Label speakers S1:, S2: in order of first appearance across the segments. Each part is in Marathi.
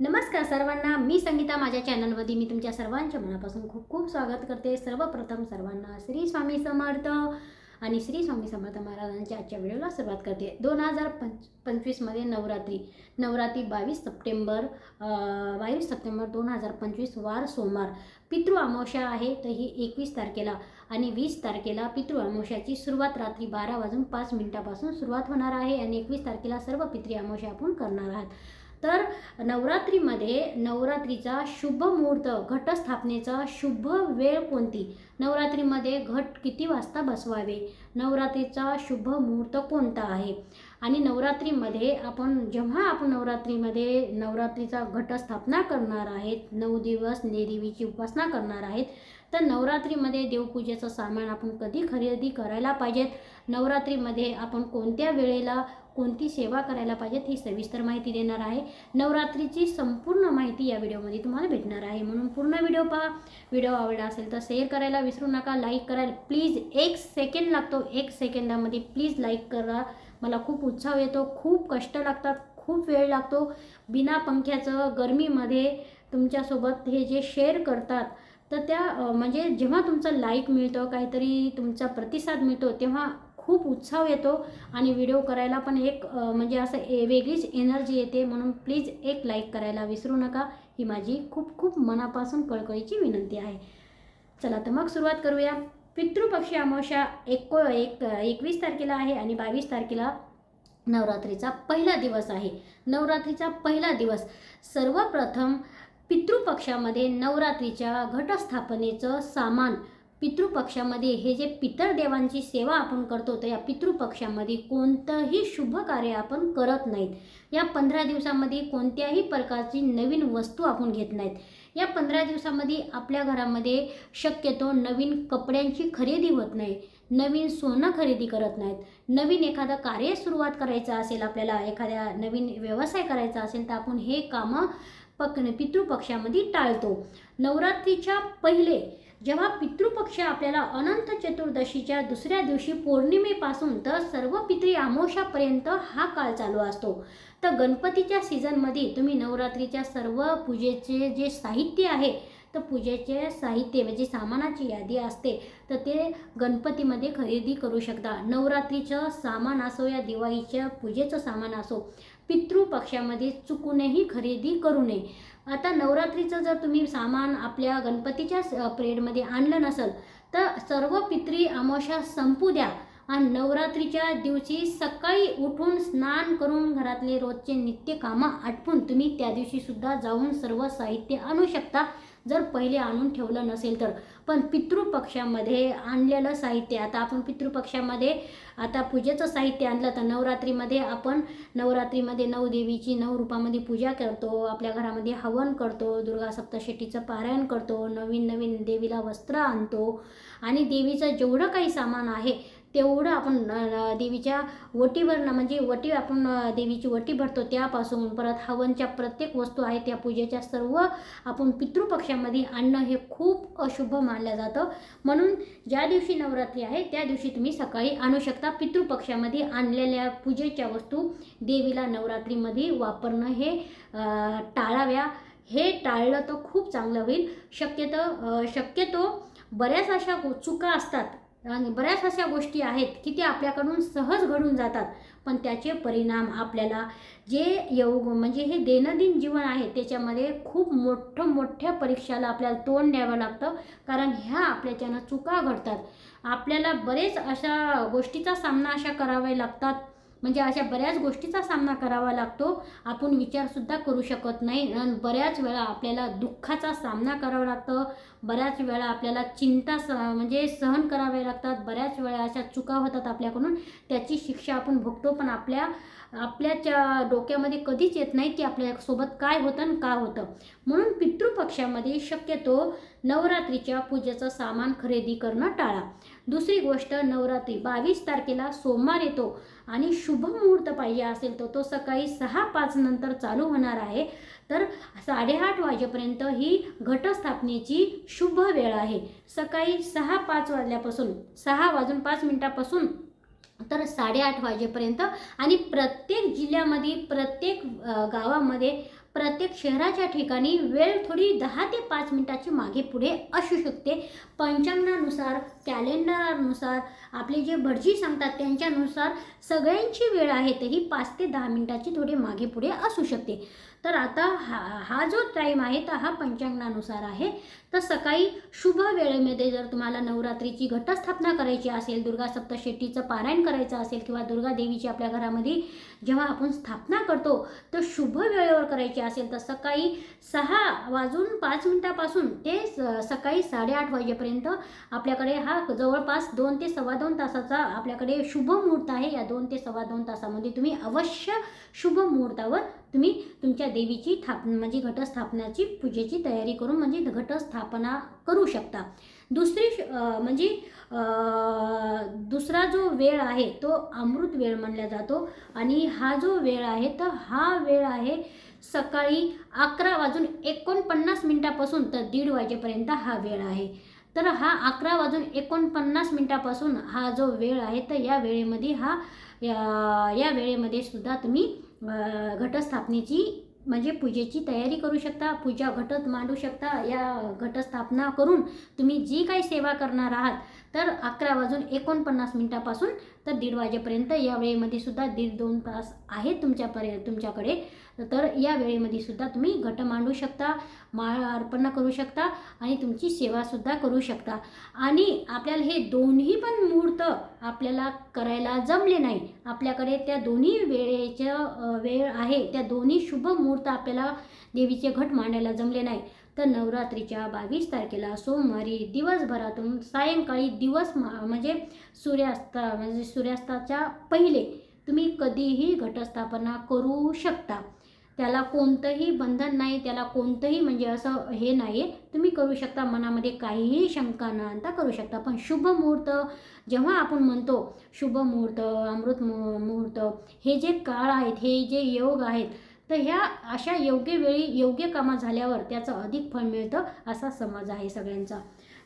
S1: नमस्कार सर्वांना मी संगीता माझ्या चॅनलमध्ये मी तुमच्या सर्वांच्या मनापासून खूप खूप स्वागत करते. सर्वप्रथम सर्वांना श्री स्वामी समर्थ आणि श्री स्वामी समर्थ महाराजांच्या आजच्या व्हिडिओला सुरुवात करते. दोन हजार पंच पंचवीसमध्ये नवरात्री. नवरात्री बावीस सप्टेंबर बावीस सप्टेंबर दोन हजार पंचवीस वार सोमवार. पितृ अमावस्या आहे तर ही एकवीस तारखेला आणि वीस तारखेला पितृ अमावस्याची सुरुवात रात्री बारा वाजून पाच मिनिटापासून सुरुवात होणार आहे आणि एकवीस तारखेला सर्व पितृ अमावस्या आपण करणार आहात. तर नवरात्रीमध्ये नवरात्रीचा शुभ मुहूर्त घटस्थापनेचा शुभ वेळ कोणती? नवरात्रीमध्ये घट किती वाजता बसवावे? नवरात्रीचा शुभ मुहूर्त कोणता आहे? आणि नवरात्रीमध्ये आपण जेव्हा आपण नवरात्रीमध्ये नवरात्रीचा घटस्थापना करणार आहेत नऊ दिवस देवीची उपासना करणार आहेत तर नवरात्रीमध्ये देवपूजेचं सामान आपण कधी खरेदी करायला पाहिजेत? नवरात्रीमध्ये आपण कोणत्या वेळेला कोणती सेवा करायला पाहिजेत ही सविस्तर माहिती देणार आहे. नवरात्रीची संपूर्ण माहिती या व्हिडिओमध्ये तुम्हाला भेटणार आहे. म्हणून पूर्ण व्हिडिओ पहा. व्हिडिओ आवडला असेल तर शेअर करायला विसरू नका. लाईक करायला प्लीज एक सेकंड लागतो. एक सेकंदामध्ये प्लीज लाईक करा. मला खूप उत्साह येतो. खूप कष्ट लागतात. खूप वेळ लागतो. बिना पंख्याचं गरमीमध्ये तुमच्यासोबत हे जे शेअर करतात तर त्या म्हणजे जेव्हा तुमचं लाईक मिळतं काहीतरी तुमचा प्रतिसाद मिळतो तेव्हा खूप उत्साह येतो आणि व्हिडिओ करायला पण एक म्हणजे असं ए वेगळीच एनर्जी येते. म्हणून प्लीज एक लाईक करायला विसरू नका. ही माझी खूप खूप मनापासून कळकळीची विनंती आहे. चला तर मग सुरुवात करूया. पितृपक्षी अमावस्या एको एक एकवीस तारखेला आहे आणि बावीस तारखेला नवरात्रीचा पहिला दिवस आहे. नवरात्रीचा पहिला दिवस. सर्वप्रथम पितृपक्षामध्ये नवरात्रीच्या घटस्थापनेचं सामान पितृपक्षामध्ये हे जे पितर देवांची सेवा आपण करतो तर या पितृपक्षामध्ये कोणतंही शुभ कार्य आपण करत नाहीत. या पंधरा दिवसामध्ये कोणत्याही प्रकारची नवीन वस्तू आपण घेत नाहीत. या पंधरा दिवसामध्ये आपल्या घरामध्ये शक्यतो नवीन कपड्यांची खरेदी होत नाही नवीन सोनं खरेदी करत नाहीत. नवीन एखादं कार्य सुरुवात करायचं असेल आपल्याला एखाद्या नवीन व्यवसाय करायचा असेल तर आपण हे कामं पक पितृपक्षामध्ये टाळतो. नवरात्रीच्या पहिले जेव्हा पितृपक्ष आपल्याला अनंत चतुर्दशीच्या दुसऱ्या दिवशी पौर्णिमेपासून तर सर्व पितृ अमावस्यापर्यंत हा काळ चालू असतो. तर गणपतीच्या सीझनमध्ये तुम्ही नवरात्रीच्या सर्व पूजेचे जे साहित्य आहे तर पूजेचे साहित्य म्हणजे सामानाची यादी असते तर ते गणपतीमध्ये खरेदी करू शकता. नवरात्रीचं सामान असो या दिवाळीच्या पूजेचं सामान असो पितृपक्षामध्ये चुकूनही खरेदी करू नये. आता नवरात्रीचं जर तुम्ही सामान आपल्या गणपतीच्या प्रेडमध्ये आणलं नसेल तर सर्व पित्री अमावस्या संपू द्या. आणि नवरात्रीच्या दिवशी सकाळी उठून स्नान करून घरातले रोजचे नित्य कामं आटपून तुम्ही त्या दिवशीसुद्धा जाऊन सर्व साहित्य आणू शकता. जर पहिले आणून ठेवलं नसेल तर. पण पितृपक्षामध्ये आणलेलं साहित्य आता आपण पितृपक्षामध्ये आता पूजेचं साहित्य आणलं तर नवरात्रीमध्ये आपण नवरात्रीमध्ये नऊ देवीची नऊ रूपामध्ये पूजा करतो आपल्या घरामध्ये हवन करतो दुर्गा सप्तशतीचं पारायण करतो नवीन नवीन देवीला वस्त्र आणतो. आणि देवीचं जेवढं काही सामान आहे तेवढं आपण देवीच्या वटीवरनं म्हणजे वटी आपण देवीची वटी भरतो त्यापासून परत हवनच्या प्रत्येक वस्तू आहेत त्या पूजेच्या सर्व आपण पितृपक्षामध्ये आणणं हे खूप अशुभ मानलं जातं. म्हणून ज्या दिवशी नवरात्री आहे त्या दिवशी तुम्ही सकाळी आणू शकता पितृपक्षामध्ये आणलेल्या पूजेच्या वस्तू देवीला नवरात्रीमध्ये वापरणं हे टाळाव्या. हे टाळलं तर खूप चांगलं होईल. शक्यतो शक्यतो बऱ्याच अशा चुका असतात. आणि बऱ्याच अशा गोष्टी आहेत की त्या आपल्याकडून सहज घडून जातात. पण त्याचे परिणाम आपल्याला जे येऊ म्हणजे हे दैनंदिन जीवन आहे त्याच्यामध्ये खूप मोठं मोठ्या परीक्षाला आपल्याला तोंड द्यावं लागतं. कारण ह्या आपल्याच्यानं चुका घडतात. आपल्याला बरेच अशा गोष्टीचा सामना अशा करावे लागतात. म्हणजे अशा बऱ्याच गोष्टीचा सामना करावा लागतो. आपण विचारसुद्धा करू शकत नाही. आणि बऱ्याच वेळा आपल्याला दुःखाचा सामना करावा लागतं. बऱ्याच वेळा आपल्याला चिंता स म्हणजे सहन करावे लागतात. बऱ्याच वेळा अशा चुका होतात आपल्याकडून. त्याची शिक्षा आपण भोगतो. पण आपल्या आपल्याच्या डोक्यामध्ये कधीच येत नाही की आपल्यासोबत काय होतं आणि का होतं. म्हणून पितृपक्षामध्ये शक्यतो नवरात्रीच्या पूजेचं सामान खरेदी करणं टाळा. दुसरी गोष्ट नवरात्री बावीस तारखेला सोमवार येतो. आणि शुभ मुहूर्त पाहिजे असेल तर तो सकाळी सहा पाच नंतर चालू होणार आहे. तर साडेआठ वाजेपर्यंत ही घटस्थापनेची शुभ वेळ आहे. सकाळी सहा पाच वाजल्यापासून सहा वाजून पाच मिनिटापासून तर साडेआठ वाजेपर्यंत आणि प्रत्येक जिल्ह्यामध्ये प्रत्येक गावामध्ये प्रत्येक शहराच्या ठिकाणी वेळ थोडी दहा ते पाच मिनटाची मागे पुढे असू शकते. पंचांगानुसार कॅलेंडरनुसार आपले जे भटजी सांगतात त्यांच्यानुसार सगळ्यांची वेळ आहे ते ही पाच ते दहा मिनटाची थोडी मागे पुढे असू शकते. तर आता हा हा जो टाईम आहे तर हा पंचांगानुसार आहे. तर सकाळी शुभ वेळेमध्ये जर तुम्हाला नवरात्रीची घटस्थापना करायची असेल दुर्गा सप्तशेटीचं पारायण करायचं असेल किंवा दुर्गा देवीची आपल्या घरामध्ये जेव्हा आपण स्थापना करतो तर शुभ वेळेवर करायची असेल तर सकाळी सहा वाजून पाच मिनटापासून ते स- सकाळी साडेआठ वाजेपर्यंत आपल्याकडे हा जवळपास दोन ते सव्वा दोन तासाचा आपल्याकडे शुभ मुहूर्त आहे. या दोन ते सव्वा दोन तासामध्ये तुम्ही अवश्य शुभ मुहूर्तावर तुम्ही तुमच्या देवीची थाप म्हणजे घटस्थापनाची पूजेची तयारी करून म्हणजे घटस्थापना करू शकता. दुसरी श- म्हणजे दुसरा जो वेळ आहे तो अमृत वेळ म्हणला जातो. आणि हा जो वेळ आहे तर हा वेळ आहे सकाळी अकरा वाजून एकोणपन्नास मिनटापासून तर दीड वाजेपर्यंत हा वेळ आहे. तर हा अकरा वाजून एकोणपन्नास मिनटापासून हा जो वेळ आहे तर या वेळेमध्ये हा या या वेळेमध्ये सुद्धा तुम्ही घटस्थापनेची म्हणजे पूजेची तयारी करू शकता पूजा घटत मांडू शकता या घटस्थापना करून तुम्ही जी काही सेवा करणार आहात तर अकरा वाजून एकोणपन्नास मिनिटापासून तर दीड वाजेपर्यंत या वेळेमध्ये सुद्धा दीड दोन तास आहेत तुमच्यापर्य तुमच्याकडे. तर या वेळेमध्ये सुद्धा तुम्ही घट मांडू शकता माळ अर्पण करू शकता आणि तुमची सेवासुद्धा करू शकता. आणि आपल्याला हे दोन्ही पण मुहूर्त आपल्याला करायला जमले नाही. आपल्याकडे त्या दोन्ही वेळेचं वेळ आहे. त्या दोन्ही शुभ मुहूर्त आपल्याला देवीचे घट मांडायला जमले नाही. तर नवरात्रीच्या बावीस तारखेला सोमवारी दिवसभरातून सायंकाळी दिवस म्हणजे सूर्यास्त म्हणजे सूर्यास्ताच्या पहिले तुम्ही कधीही घटस्थापना करू शकता. त्याला कोणतंही बंधन नाही त्याला कोणतंही म्हणजे असं हे नाही. तुम्ही करू शकता मनामध्ये काहीही शंका न आणता करू शकता. पण शुभ मुहूर्त जेव्हा आपण म्हणतो शुभ मुहूर्त अमृत मु- मुहूर्त हे जे काळ आहेत हे जे योग आहेत तर ह्या अशा योग्य वेळी योग्य कामं झाल्यावर त्याचं अधिक फळ मिळतं असा समज आहे सगळ्यांचा.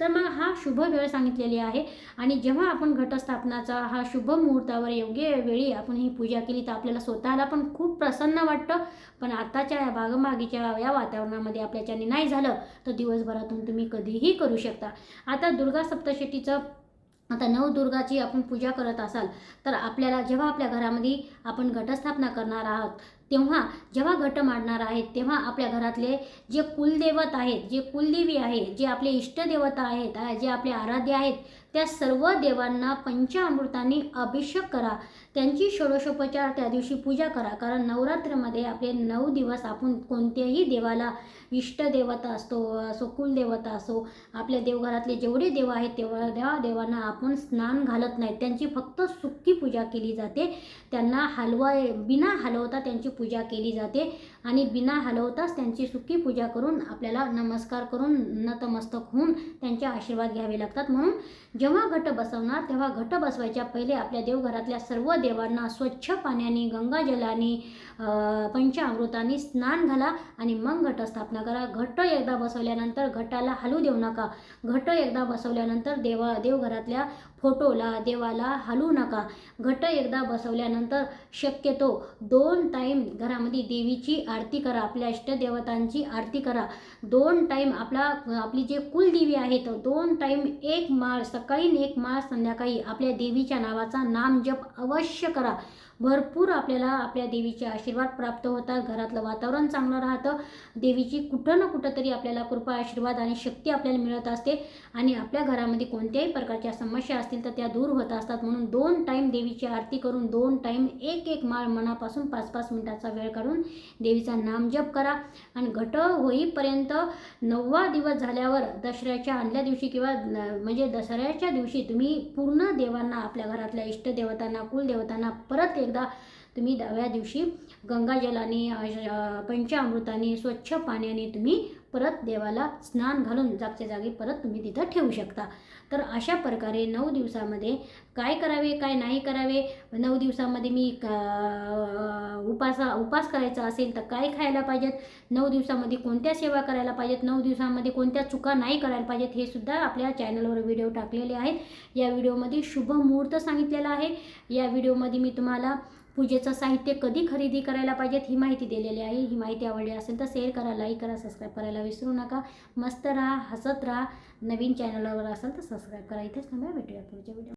S1: तर मग हा शुभ वेळ सांगितलेली आहे आणि जेव्हा आपण घटस्थापनाचा हा शुभ मुहूर्तावर योग्य वेळी आपण ही पूजा केली तर आपल्याला स्वतःला पण खूप प्रसन्न वाटतं. पण आताच्या या बागमागीच्या या वातावरणामध्ये आपल्याच्याने नाही झालं तर दिवसभरातून तुम्ही कधीही करू शकता. आता दुर्गा सप्तशतीचं आता नवदुर्गाची आपण पूजा करत असाल तर आपल्याला जेव्हा आपल्या घरामध्ये आपण घटस्थापना करणार आहात तेव्हा जेव्हा घट मांडणार आहेत तेव्हा आपल्या घरातले जे कुलदैवत आहेत जे कुलदेवी आहे जे आपले इष्टदेवता आहेत जे आपले आराध्य आहेत त्या सर्व देवांना पंचामृतांनी अभिषेक करा. त्यांची षोडशोपचार त्या दिवशी पूजा करा. कारण नवरात्रीमध्ये आपले नऊ दिवस आपण कोणत्याही देवाला इष्टदेवता असतो असो कुलदेवता असो आपल्या देवघरातले जेवढे देव आहेत तेवढ्या त्या देवांना आपण स्नान घालत नाहीत त्यांची फक्त सुक्की पूजा केली जाते. त्यांना हलवा बिना हलवता त्यांची पूजा केली जाते. आणि बिना हलवताच त्यांची सुखी पूजा करून आपल्याला नमस्कार करून नतमस्तक होऊन त्यांचे आशीर्वाद घ्यावे लागतात. म्हणून जेव्हा घट बसवणार तेव्हा घट बसवायच्या पहिले आपल्या देवघरातल्या सर्व देवांना स्वच्छ पाण्याने गंगाजलाने पंचामृताने स्नान घाला आणि मग घटस्थापना करा. घट एकदा बसवल्यानंतर घटाला हलू देऊ नका. घट एकदा बसवल्यानंतर देवा देवघरातल्या फोटोला देवाला हलू नका. घट एकदा बसवल्यानंतर शक्यतो दोन टाईम घरामध्ये देवीची आरती करा आपल्या इष्टदेवतांची आरती करा. दोन टाईम आपला आपली जे कुलदेवी आहे तर दोन टाईम एक माळ सकाळी एक माळ संध्याकाळी आपल्या देवीच्या नावाचा नाम जप अवश्य करा. भरपूर आपल्याला आपल्या देवीचे आशीर्वाद प्राप्त होतात. घरातलं वातावरण चांगलं राहतं. देवीची कुठं ना कुठं तरी आपल्याला कृपा आशीर्वाद आणि शक्ती आपल्याला मिळत असते. आणि आपल्या घरामध्ये कोणत्याही प्रकारच्या समस्या असतील तर त्या दूर होत असतात. म्हणून दोन टाईम देवीची आरती करून दोन टाईम एक एक माळ मनापासून पाच पाच मिनिटाचा वेळ काढून देवीचा नामजप करा. आणि घट होईपर्यंत नववा दिवस झाल्यावर दसऱ्याच्या आणल्या दिवशी किंवा म्हणजे दसऱ्याच्या दिवशी तुम्ही पूर्ण देवांना आपल्या घरातल्या इष्टदेवतांना कुलदेवतांना परत एकदा तुम्ही दहाव्या दिवशी गंगाजलाने पंचामृताने स्वच्छ पाण्याने तुम्ही परत देवाला स्नान घालून जागच्या जागी परत तुम्ही तिथं ठेवू शकता. तर अशा प्रकारे नऊ दिवसामध्ये काय करावे काय नाही करावे नऊ दिवसामध्ये मी का- उपासा उपास करायचा असेल तर काय खायला पाहिजेत? नऊ दिवसामध्ये कोणत्या सेवा करायला पाहिजेत? नऊ दिवसामध्ये कोणत्या चुका नाही करायला पाहिजेत? हे सुद्धा आपल्या चॅनलवर व्हिडिओ टाकलेले आहेत. या व्हिडिओमध्ये शुभ मुहूर्त सांगितलेला आहे. या व्हिडिओमध्ये मी तुम्हाला पूजेचं साहित्य कधी खरेदी करायला पाहिजेत ही माहिती दिलेली आहे. ही माहिती आवडली असेल तर शेअर करा लाईक करा सबस्क्राईब करायला विसरू नका. मस्त राहा हसत राहा. नवीन चॅनलवर असेल तर सबस्क्राईब करा. इथेच थांबा भेटूया पुढच्या व्हिडिओ